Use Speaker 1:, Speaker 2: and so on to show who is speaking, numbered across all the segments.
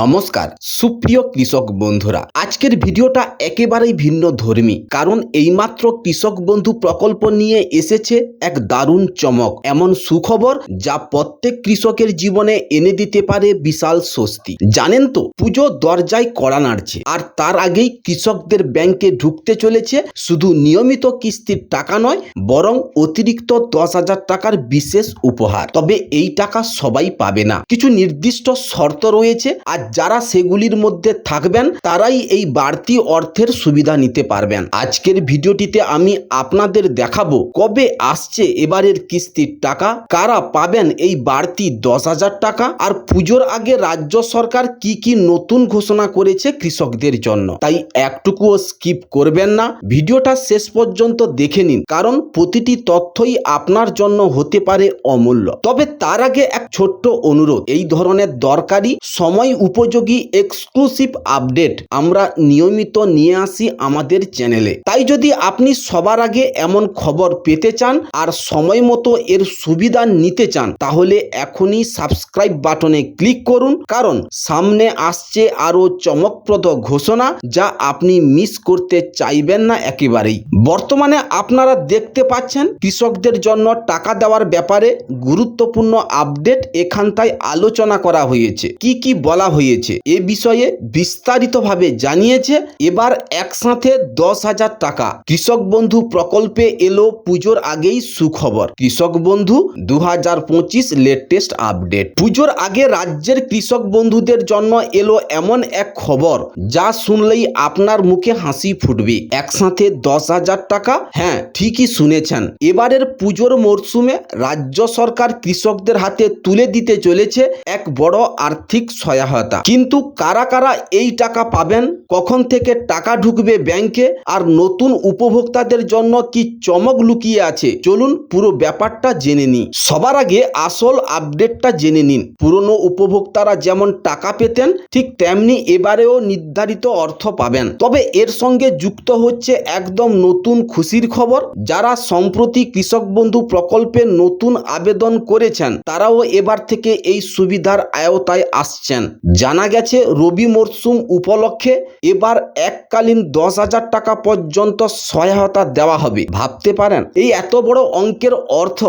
Speaker 1: নমস্কার, সুপ্রিয় কৃষক বন্ধুরা। আজকের ভিডিওটা একেবারেই ভিন্ন ধর্মী, কারণ এইমাত্র কৃষক বন্ধু প্রকল্প নিয়ে এসেছে এক দারুণ চমক। এমন সুখবর যা প্রত্যেক কৃষকের জীবনে এনে দিতে পারে বিশাল স্বস্তি। জানেন তো, পুজো দরজায় কড়া নাড়ছে, আর তার আগেই কৃষকদের ব্যাংকে ঢুকতে চলেছে শুধু নিয়মিত কিস্তির টাকা নয়, বরং অতিরিক্ত দশ হাজার টাকার বিশেষ উপহার। তবে এই টাকা সবাই পাবে না। কিছু নির্দিষ্ট শর্ত রয়েছে, আর যারা সেগুলির মধ্যে থাকবেন, তারাই এই বাড়তি অর্থের সুবিধা নিতে পারবেন। আজকের ভিডিওটিতে আমি আপনাদের দেখাবো কবে আসছে এবারের কিস্তির টাকা, কারা পাবেন এই বাড়তি দশ হাজার টাকা, আর পুজোর আগে রাজ্য সরকার কি কি নতুন ঘোষণা করেছে কৃষকদের জন্য। তাই একটুকুও স্কিপ করবেন না, ভিডিওটা শেষ পর্যন্ত দেখে নিন, কারণ প্রতিটি তথ্যই আপনার জন্য হতে পারে অমূল্য। তবে তার আগে এক ছোট্ট অনুরোধ, এই ধরনের দরকারি সময় উপযোগী এক্সক্লুসিভ আপডেট আমরা নিয়মিত নিয়ে আসি আমাদের চ্যানেলে তাই যদি আপনি সবার আগে এমন খবর পেতে চান আর সময় মতো এর সুবিধা নিতে চান, তাহলে এখনই সাবস্ক্রাইব বাটনে ক্লিক করুন, কারণ সামনে আসছে আরও চমকপ্রদ ঘোষণা যা আপনি মিস করতে চাইবেন না একেবারেই। বর্তমানে আপনারা দেখতে পাচ্ছেন কৃষকদের জন্য টাকা দেওয়ার ব্যাপারে গুরুত্বপূর্ণ আপডেট এখানটায় আলোচনা করা হয়েছে। কি কি বলা হয়েছে? এ বিষয়ে বিস্তারিতভাবে জানিয়েছে, এবার একসাথে দশ হাজার টাকা। কৃষক বন্ধু প্রকল্পে এলো পুজোর আগেই সুখবর। কৃষক বন্ধু, দু হাজার পঁচিশ লেটেস্ট আপডেট পুজোর আগে রাজ্যের কৃষক বন্ধুদের জন্য এলো এমন এক খবর, যা শুনলেই আপনার মুখে হাসি ফুটবে। একসাথে দশ হাজার টাকা? হ্যাঁ ঠিকই শুনেছেন। এবারের পুজোর মরশুমে রাজ্য সরকার কৃষকদের হাতে তুলে দিতে চলেছে এক বড় আর্থিক সহায়তা। কিন্তু কারা কারা এই টাকা পাবেন? কখন থেকে টাকা ঢুকবে ব্যাংকে? আর নতুন উপভোক্তাদের জন্য কি চমক লুকিয়ে আছে? চলুন পুরো ব্যাপারটা জেনে নিই। সবার আগে আসল আপডেটটা জেনে নিন। পুরনো উপভোক্তারা যেমন টাকা পেতেন, ঠিক তেমনি এবারেও নির্ধারিত অর্থ পাবেন। তবে এর সঙ্গে যুক্ত হচ্ছে একদম নতুন খুশির খবর। যারা সম্প্রতি কৃষক বন্ধু প্রকল্পে নতুন আবেদন করেছেন, তারাও এবার থেকে এই সুবিধার আয়তায় আসছেন। জানা গেছে, রবি মরশুম উপলক্ষে এবার এককালীন দশ হাজার টাকা পর্যন্ত সহায়তা দেওয়া হবে। ভাবতে পারেন, এই এত বড় অঙ্কের অর্থ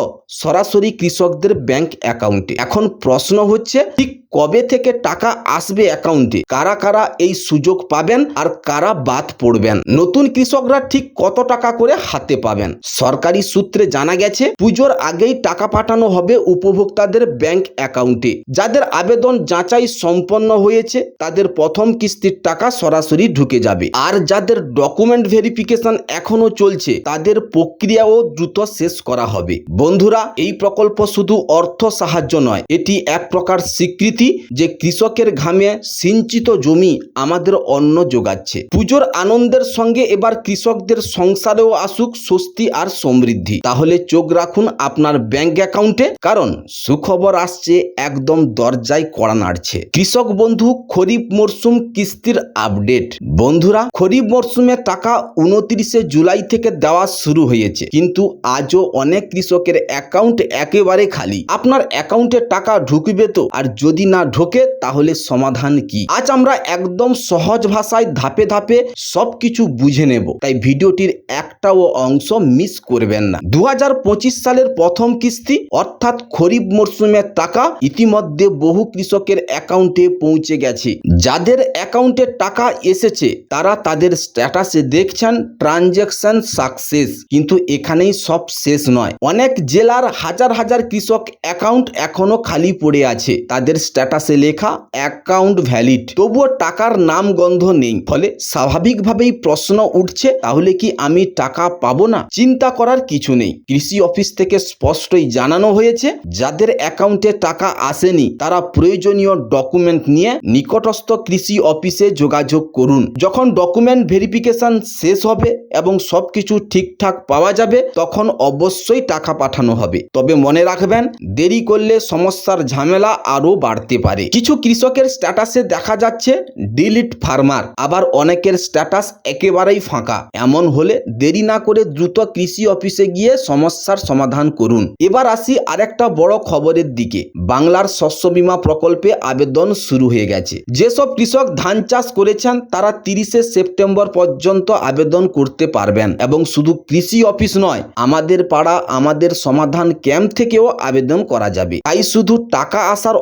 Speaker 1: সরাসরি কৃষকদের ব্যাংক অ্যাকাউন্টে। এখন প্রশ্ন হচ্ছে, ঠিক কবে থেকে টাকা আসবে অ্যাকাউন্টে? কারা কারা এই সুযোগ পাবেন আর কারা বাদ পড়বেন? নতুন কৃষকরা ঠিক কত টাকা করে হাতে পাবেন? সরকারি সূত্রে জানা গেছে, পুজোর আগেই টাকা পাঠানো হবে উপভোক্তাদের ব্যাংক অ্যাকাউন্টে। যাদের আবেদন যাচাই সম্পন্ন হয়েছে, তাদের প্রথম কিস্তির টাকা সরাসরি ঢুকে যাবে। আর যাদের ডকুমেন্ট ভেরিফিকেশন এখনও চলছে, তাদের প্রক্রিয়াও দ্রুত শেষ করা হবে। বন্ধুরা, এই প্রকল্প শুধু অর্থ সাহায্য নয়, এটি এক প্রকার স্বীকৃতি যে কৃষকের ঘামে সিঞ্চিত জমি আমাদের অন্ন যোগাচ্ছে। পুজোর আনন্দের সঙ্গে এবার কৃষকদের সংসারেও আসুক স্বস্তি আর সমৃদ্ধি। তাহলে চোখ রাখুন আপনার ব্যাংক অ্যাকাউন্টে, কারণ সুখবর আসছে, একদম দরজায় কড়া নাড়ছে। কৃষক বন্ধু, খরিফ মরশুম কিস্তির আপডেট। বন্ধুরা, খরিফ মরশুমে টাকা উনত্রিশে জুলাই থেকে দেওয়া শুরু হয়েছে, কিন্তু আজও অনেক কৃষকের অ্যাকাউন্ট একেবারে খালি। আপনার অ্যাকাউন্টে টাকা ঢুকবে তো? আর যদি না ঢোকে, তাহলে সমাধান কি? আজ আমরা একদম সহজ ভাষায় ধাপে ধাপে সব কিছু বুঝে নেব। তাই ভিডিওটির একটাও অংশ মিস করবেন না। দু হাজার পঁচিশ সালের প্রথম কিস্তি, অর্থাৎ খরিফ মরশুমের টাকা, ইতিমধ্যে বহু কৃষকের অ্যাকাউন্টে পৌঁছে গেছে। যাদের অ্যাকাউন্টে টাকা এসেছে, তারা তাদের স্ট্যাটাসে দেখছেন, ট্রানজ্যাকশন সাকসেস। কিন্তু এখানেই সব শেষ নয়। অনেক জেলার হাজার হাজার কৃষক অ্যাকাউন্ট এখনও খালি পড়ে আছে। তাদের স্ট্যাটাসে লেখা অ্যাকাউন্ট ভ্যালিড তবুও টাকার নাম গন্ধ নেই। ফলে স্বাভাবিকভাবেই প্রশ্ন উঠছে, তাহলে কি আমি টাকা পাবো না? চিন্তা করার কিছু নেই। কৃষি অফিস থেকে স্পষ্টই জানানো হয়েছে, যাদের অ্যাকাউন্টে টাকা আসেনি, তারা প্রয়োজনীয় ডকুমেন্ট নিয়ে নিকটস্থ কৃষি অফিসে যোগাযোগ করুন। যখন ডকুমেন্ট ভেরিফিকেশন শেষ হবে এবং সব কিছু ঠিকঠাক পাওয়া যাবে, তখন অবশ্যই টাকা পাঠানো হবে। তবে মনে রাখবেন, দেরি করলে সমস্যার ঝামেলা আরও বাড়তে বাড়তে পারে। কিছু কৃষকের স্ট্যাটাসে দেখা যাচ্ছে, ডিলিট ফার্মার, আবার অনেকের স্ট্যাটাস একেবারেই ফাঁকা। এমন হলে দেরি না করে দ্রুত কৃষি অফিসে গিয়ে সমস্যার সমাধান করুন। এবার আসি আরেকটা বড় খবরের দিকে। বাংলার শস্য বিমা প্রকল্পে আবেদন শুরু হয়ে গেছে। যেসব কৃষক ধান চাষ করেছেন, তারা তিরিশে সেপ্টেম্বর পর্যন্ত আবেদন করতে পারবেন। এবং শুধু কৃষি অফিস নয়, আমাদের পাড়া, আমাদের সমাধান ক্যাম্প থেকেও আবেদন করা যাবে। তাই শুধু টাকা আসার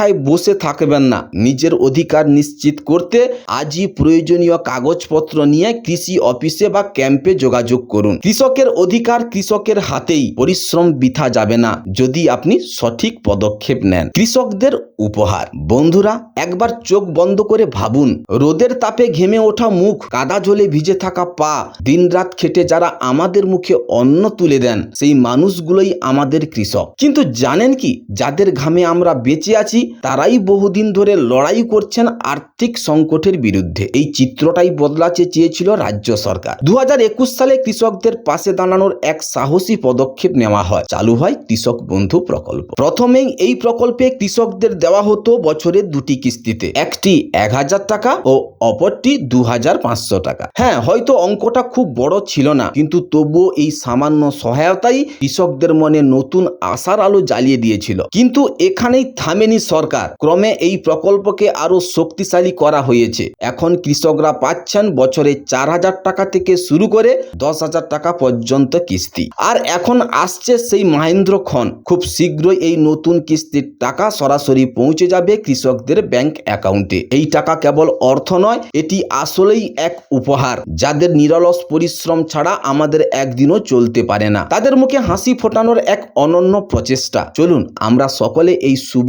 Speaker 1: অপেক্ষায় বসে থাকবেন না। নিজের অধিকার নিশ্চিত করতে আজই প্রয়োজনীয় কাগজপত্র নিয়ে কৃষি অফিসে বা ক্যাম্পে যোগাযোগ করুন। কৃষকের অধিকার কৃষকের হাতেই পরিশ্রম বৃথা যাবে না, যদি আপনি সঠিক পদক্ষেপ নেন। কৃষকদের উপহার। বন্ধুরা, একবার চোখ বন্ধ করে ভাবুন, রোদের তাপে ঘেমে ওঠা মুখ, কাদা জলে ভিজে থাকা পা, দিনরাত খেটে যারা আমাদের মুখে অন্ন তুলে দেন, সেই মানুষগুলোই আমাদের কৃষক। কিন্তু জানেন কি, যাদের ঘামে আমরা বেঁচে আছি তারাই বহুদিন ধরে লড়াই করছেন আর্থিক সংকটের বিরুদ্ধে। এই চিত্রটাই বদলাতে চেয়েছিল রাজ্য সরকার। দু হাজার একুশ সালে কৃষকদের পাশে দাঁড়ানোর এক সাহসী পদক্ষেপ নেওয়া হয়। চালু হয় কৃষক বন্ধু প্রকল্প। প্রথমেই এই প্রকল্পে কৃষকদের দেওয়া হতো বছরের দুটি কিস্তিতে। একটি এক হাজার টাকা ও অপরটি দু হাজার পাঁচশো টাকা। হ্যাঁ হয়তো অঙ্কটা খুব বড় ছিল না, কিন্তু তবুও এই সামান্য সহায়তাই কৃষকদের মনে নতুন আশার আলো জ্বালিয়ে দিয়েছিল। কিন্তু এখানেই থামেনি সরকার ক্রমে এই প্রকল্পকে আরও শক্তিশালী করা হয়েছে। এখন কৃষকরা পাচ্ছেন বছরে চার হাজার টাকা থেকে শুরু করে দশ হাজার টাকা পর্যন্ত কিস্তি। আর এখন আসছে সেই মহেন্দ্র খন খুব শীঘ্রই এই নতুন কিস্তির টাকা সরাসরি পৌঁছে যাবে কৃষকদের ব্যাংক অ্যাকাউন্টে। এই টাকা কেবল অর্থ নয়, এটি আসলেই এক উপহার। যাদের নিরলস পরিশ্রম ছাড়া আমাদের একদিনও চলতে পারে না। তাদের মুখে হাসি ফোটানোর এক অনন্য প্রচেষ্টা। চলুন, আমরা সকলে এই শুভ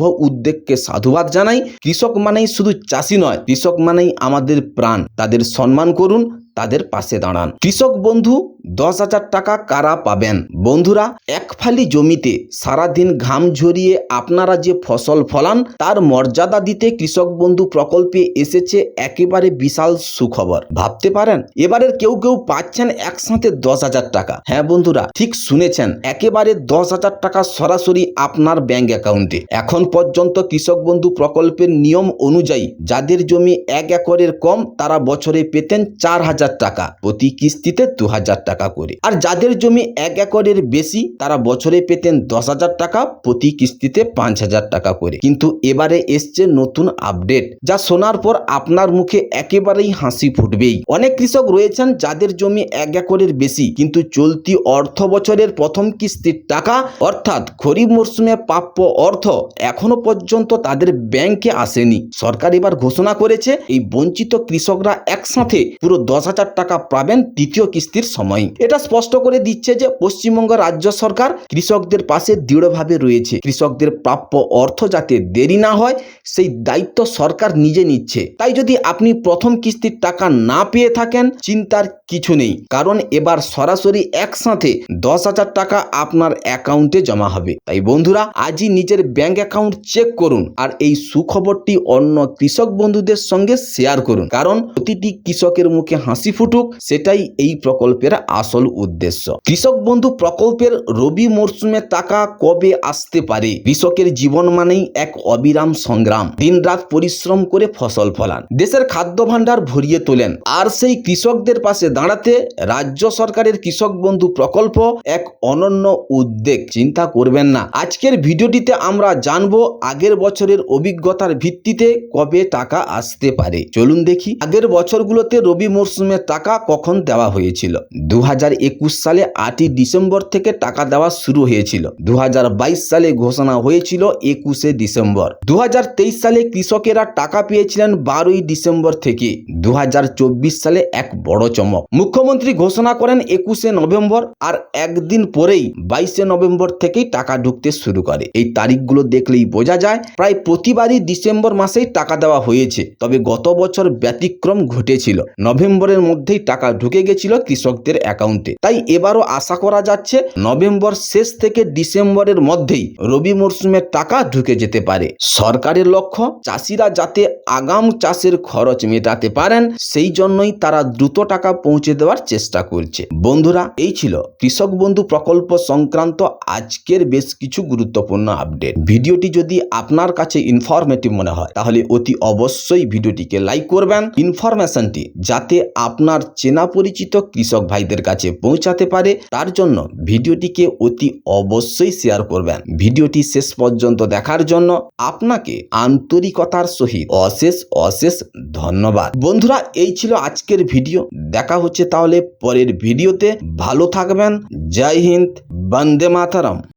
Speaker 1: উদ্যোগকে সাধুবাদ জানাই। কৃষক মানেই শুধু চাষি নয়, কৃষক মানেই আমাদের প্রাণ। তাদের সম্মান করুন তাদের পাশে দাঁড়ান। কৃষক বন্ধু, দশ হাজার টাকা কারা পাবেন? বন্ধুরা, এক ফালি জমিতে সারাদিন ঘাম ঝরিয়ে আপনারা যে ফসল ফলান, তার মর্যাদা দিতে কৃষক বন্ধু প্রকল্পে এসেছে একেবারে বিশাল সুখবর। ভাবতে পারেন, এবারের কেউ কেউ পাচ্ছেন একসাথে দশ হাজার টাকা। হ্যাঁ বন্ধুরা, ঠিক শুনেছেন, একেবারে দশ হাজার টাকা সরাসরি আপনার ব্যাংক অ্যাকাউন্টে। এখন পর্যন্ত কৃষক বন্ধু প্রকল্পের নিয়ম অনুযায়ী যাদের জমি এক একরের কম, তারা বছরে পেতেন চার হাজার টাকা, প্রতি কিস্তিতে দু হাজার টাকা করে। আর যাদের জমি এক একরের বেশি, তারা বছরে পেতেন দশ হাজার টাকা, প্রতি কিস্তিতে পাঁচ হাজার টাকা করে। কিন্তু এবারে এসছে নতুন আপডেট, যা শোনার পর আপনার মুখে একেবারেই হাসি ফুটবেই। অনেক কৃষক রয়েছেন যাদের জমি এক একরের বেশি, কিন্তু চলতি অর্থ বছরের প্রথম কিস্তির টাকা, অর্থাৎ খরিফ মরশুমে প্রাপ্য অর্থ, এখনও পর্যন্ত তাদের ব্যাংকে আসেনি। সরকার এবার ঘোষণা করেছে, এই বঞ্চিত কৃষকরা একসাথে পুরো দশ হাজার টাকা পাবেন দ্বিতীয় কিস্তির সময়। এটা স্পষ্ট করে দিচ্ছে যে পশ্চিমবঙ্গ রাজ্য সরকার কৃষকদের পাশে দৃঢ়ভাবে রয়েছে। কৃষকদের প্রাপ্য অর্থ যাতে দেরি না হয়, সেই দায়িত্ব সরকার নিজে নিচ্ছে। তাই যদি আপনি প্রথম কিস্তির টাকা না পেয়ে থাকেন, চিন্তার কিছু নেই। কারণ এবার সরাসরি একসাথে দশ হাজার টাকা আপনার অ্যাকাউন্টে জমা হবে। তাই বন্ধুরা, আজই নিজের ব্যাংক অ্যাকাউন্ট চেক করুন আর এই সুখবরটি অন্য কৃষক বন্ধুদের সঙ্গে শেয়ার করুন। কারণ প্রতিটি কৃষকের মুখে হাসি ফুটুক, সেটাই এই প্রকল্পের আসল উদ্দেশ্য। কৃষক বন্ধু প্রকল্পের রবি মরশুমে টাকা কবে আসতে পারে? কৃষকের জীবন মানেই এক অবিরাম সংগ্রাম। দিনরাত পরিশ্রম করে ফসল ফলান। দেশের খাদ্য ভাণ্ডার ভরিয়ে তোলেন। আর সেই কৃষকদের পাশে দাঁড়াতে রাজ্য সরকারের কৃষক বন্ধু প্রকল্প এক অনন্য উদ্যোগ চিন্তা করবেন না। আজকের ভিডিওটিতে আমরা জানব আগের বছরের অভিজ্ঞতার ভিত্তিতে কবে টাকা আসতে পারে। চলুন দেখি। আগের বছরগুলোতে রবি মরশুমে টাকা কখন দেওয়া হয়েছিল? দু হাজার একুশ সালে আটই ডিসেম্বর থেকে টাকা দেওয়া শুরু হয়েছিল। দু হাজার বাইশ সালে ঘোষণা হয়েছিল একুশে ডিসেম্বর। দু হাজার তেইশ সালে কৃষকেরা টাকা পেয়েছিলেন বারোই ডিসেম্বর থেকে। দু হাজার চব্বিশ সালে এক বড় চমক। মুখ্যমন্ত্রী ঘোষণা করেন একুশে নভেম্বর আর একদিন পরেই বাইশে নভেম্বর থেকেই টাকা ঢুকতে শুরু করে। এই তারিখগুলো দেখলেই বোঝা যায়, প্রায় প্রতিবারই ডিসেম্বর মাসেই টাকা দেওয়া হয়েছে। তবে গত বছর ব্যতিক্রম ঘটেছিল। নভেম্বরের দিনের মধ্যেই টাকা ঢুকে গেছিল কৃষকদের অ্যাকাউন্টে। তাই এবারও আশা করা যাচ্ছে নভেম্বর শেষ থেকে ডিসেম্বরের মধ্যেই রবি মরশুমের টাকা ঢুকে যেতে পারে। সরকারের লক্ষ্য, চাষিরা যাতে আগাম চাষের খরচ মেটাতে পারেন, সেই জন্যই তারা দ্রুত টাকা পৌঁছে দেওয়ার চেষ্টা করছে। বন্ধুরা, এই ছিল কৃষক বন্ধু প্রকল্প সংক্রান্ত আজকের বেশ কিছু গুরুত্বপূর্ণ আপডেট। ভিডিওটি যদি আপনার কাছে ইনফরমেটিভ মনে হয়, তাহলে অতি অবশ্যই ভিডিওটিকে লাইক করবেন। ইনফরমেশনটি যাতে আপনার চেনা পরিচিত কৃষক ভাইদের কাছে পৌঁছাতে পারে, তার জন্য ভিডিওটিকে অতি অবশ্যই শেয়ার করবেন। ভিডিওটি শেষ পর্যন্ত দেখার জন্য আপনাকে আন্তরিকতার সহিত অশেষ অশেষ ধন্যবাদ। বন্ধুরা, এই ছিল আজকের ভিডিও। দেখা হচ্ছে তাহলে পরের ভিডিওতে। ভালো থাকবেন। জয় হিন্দ। বন্দে মাতারম।